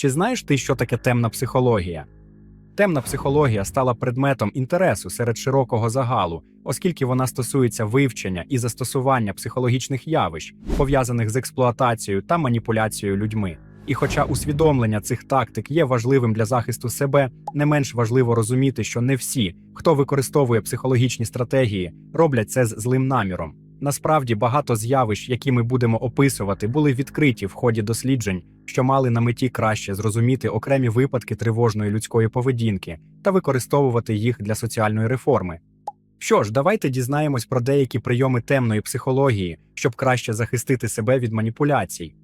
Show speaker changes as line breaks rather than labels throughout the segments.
Чи знаєш ти, що таке темна психологія? Темна психологія стала предметом інтересу серед широкого загалу, оскільки вона стосується вивчення і застосування психологічних явищ, пов'язаних з експлуатацією та маніпуляцією людьми. І хоча усвідомлення цих тактик є важливим для захисту себе, не менш важливо розуміти, що не всі, хто використовує психологічні стратегії, роблять це з злим наміром. Насправді багато з'явищ, які ми будемо описувати, були відкриті в ході досліджень, що мали на меті краще зрозуміти окремі випадки тривожної людської поведінки та використовувати їх для соціальної реформи. Що ж, давайте дізнаємось про деякі прийоми темної психології, щоб краще захистити себе від маніпуляцій.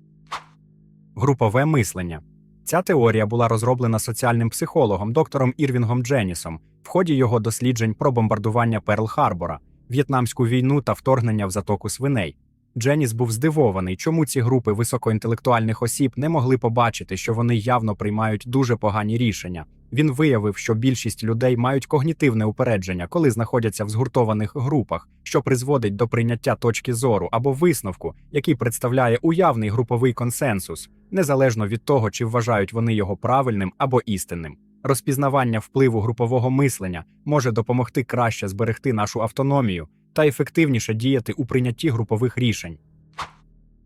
Групове мислення. Ця теорія була розроблена соціальним психологом доктором Ірвінгом Дженнісом в ході його досліджень про бомбардування Перл-Харбора, В'єтнамську війну та вторгнення в затоку свиней. Дженіс був здивований, чому ці групи високоінтелектуальних осіб не могли побачити, що вони явно приймають дуже погані рішення. Він виявив, що більшість людей мають когнітивне упередження, коли знаходяться в згуртованих групах, що призводить до прийняття точки зору або висновку, який представляє уявний груповий консенсус, незалежно від того, чи вважають вони його правильним або істинним. Розпізнавання впливу групового мислення може допомогти краще зберегти нашу автономію та ефективніше діяти у прийнятті групових рішень.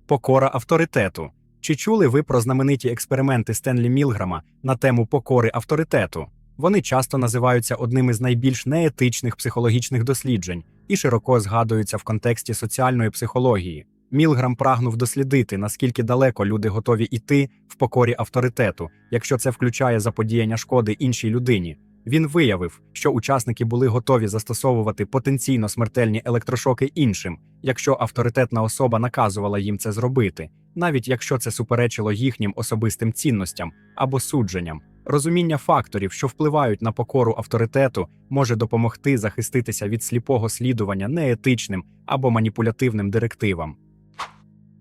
Покора авторитету. Чи чули ви про знамениті експерименти Стенлі Мілграма на тему покори авторитету? Вони часто називаються одним із найбільш неетичних психологічних досліджень і широко згадуються в контексті соціальної психології. Мілграм прагнув дослідити, наскільки далеко люди готові йти в покорі авторитету, якщо це включає заподіяння шкоди іншій людині. Він виявив, що учасники були готові застосовувати потенційно смертельні електрошоки іншим, якщо авторитетна особа наказувала їм це зробити, навіть якщо це суперечило їхнім особистим цінностям або судженням. Розуміння факторів, що впливають на покору авторитету, може допомогти захиститися від сліпого слідування неетичним або маніпулятивним директивам.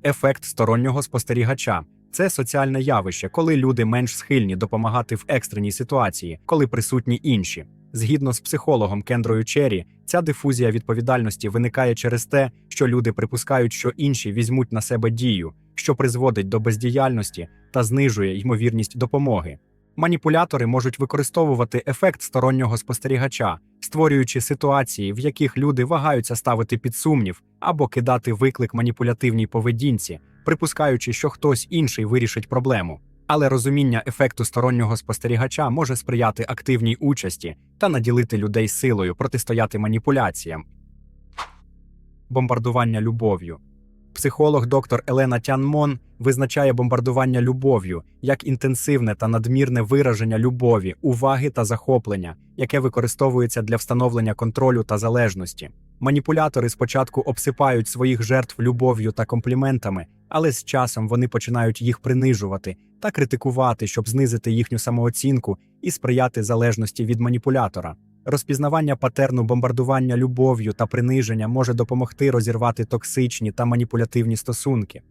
Ефект стороннього спостерігача це соціальне явище, коли люди менш схильні допомагати в екстреній ситуації, коли присутні інші. Згідно з психологом Кендрою Черрі, ця дифузія відповідальності виникає через те, що люди припускають, що інші візьмуть на себе дію, що призводить до бездіяльності та знижує ймовірність допомоги. Маніпулятори можуть використовувати ефект стороннього спостерігача, створюючи ситуації, в яких люди вагаються ставити під сумнів або кидати виклик маніпулятивній поведінці, припускаючи, що хтось інший вирішить проблему. Але розуміння ефекту стороннього спостерігача може сприяти активній участі та наділити людей силою протистояти маніпуляціям. Бомбардування любов'ю. Психолог доктор Елена Тянмон визначає бомбардування любов'ю як інтенсивне та надмірне вираження любові, уваги та захоплення, яке використовується для встановлення контролю та залежності. Маніпулятори спочатку обсипають своїх жертв любов'ю та компліментами, але з часом вони починають їх принижувати та критикувати, щоб знизити їхню самооцінку і сприяти залежності від маніпулятора. Розпізнавання патерну бомбардування любов'ю та приниження може допомогти розірвати токсичні та маніпулятивні стосунки.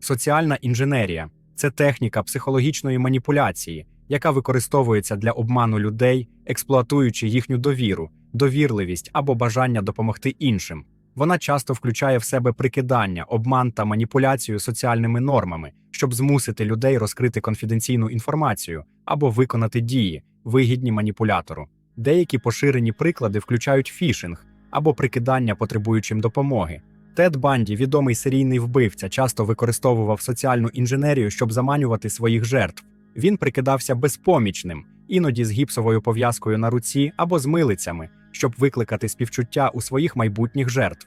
Соціальна інженерія це техніка психологічної маніпуляції, яка використовується для обману людей, експлуатуючи їхню довіру, довірливість або бажання допомогти іншим. Вона часто включає в себе прикидання, обман та маніпуляцію соціальними нормами, щоб змусити людей розкрити конфіденційну інформацію або виконати дії, вигідні маніпулятору. Деякі поширені приклади включають фішинг або прикидання потребуючим допомоги. Тед Банді, відомий серійний вбивця, часто використовував соціальну інженерію, щоб заманювати своїх жертв. Він прикидався безпомічним, іноді з гіпсовою пов'язкою на руці або з милицями, щоб викликати співчуття у своїх майбутніх жертв.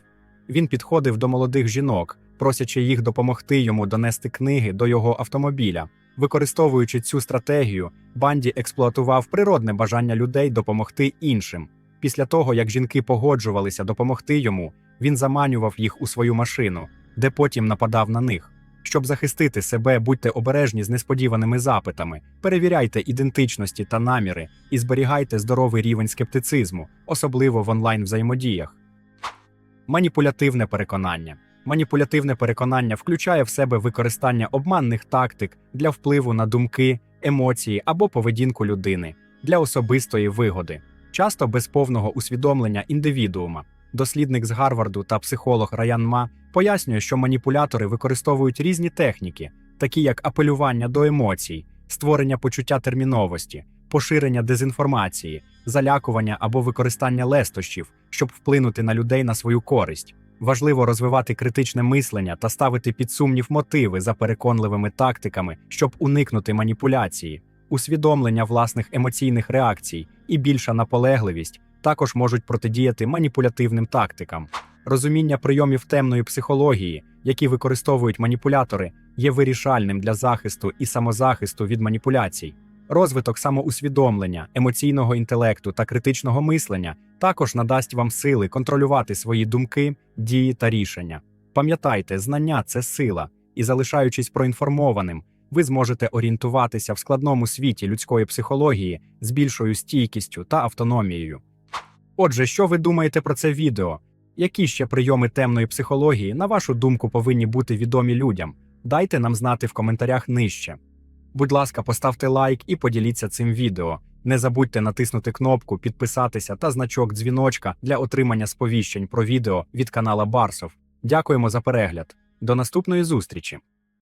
Він підходив до молодих жінок, просячи їх допомогти йому донести книги до його автомобіля. Використовуючи цю стратегію, банді експлуатував природне бажання людей допомогти іншим. Після того, як жінки погоджувалися допомогти йому, він заманював їх у свою машину, де потім нападав на них. Щоб захистити себе, будьте обережні з несподіваними запитами, перевіряйте ідентичності та наміри і зберігайте здоровий рівень скептицизму, особливо в онлайн взаємодіях. Маніпулятивне переконання. Маніпулятивне переконання включає в себе використання обманних тактик для впливу на думки, емоції або поведінку людини для особистої вигоди, часто без повного усвідомлення індивідуума. Дослідник з Гарварду та психолог Раян Ма пояснює, що маніпулятори використовують різні техніки, такі як апелювання до емоцій, створення почуття терміновості, поширення дезінформації, залякування або використання лестощів, щоб вплинути на людей на свою користь. Важливо розвивати критичне мислення та ставити під сумнів мотиви за переконливими тактиками, щоб уникнути маніпуляції, усвідомлення власних емоційних реакцій і більша наполегливість також можуть протидіяти маніпулятивним тактикам. Розуміння прийомів темної психології, які використовують маніпулятори, є вирішальним для захисту і самозахисту від маніпуляцій. Розвиток самоусвідомлення, емоційного інтелекту та критичного мислення також надасть вам сили контролювати свої думки, дії та рішення. Пам'ятайте, знання це сила, і залишаючись проінформованим, ви зможете орієнтуватися в складному світі людської психології з більшою стійкістю та автономією. Отже, що ви думаєте про це відео? Які ще прийоми темної психології, на вашу думку, повинні бути відомі людям? Дайте нам знати в коментарях нижче. Будь ласка, поставте лайк і поділіться цим відео. Не забудьте натиснути кнопку, підписатися та значок дзвіночка для отримання сповіщень про відео від канала Барсов. Дякуємо за перегляд. До наступної зустрічі!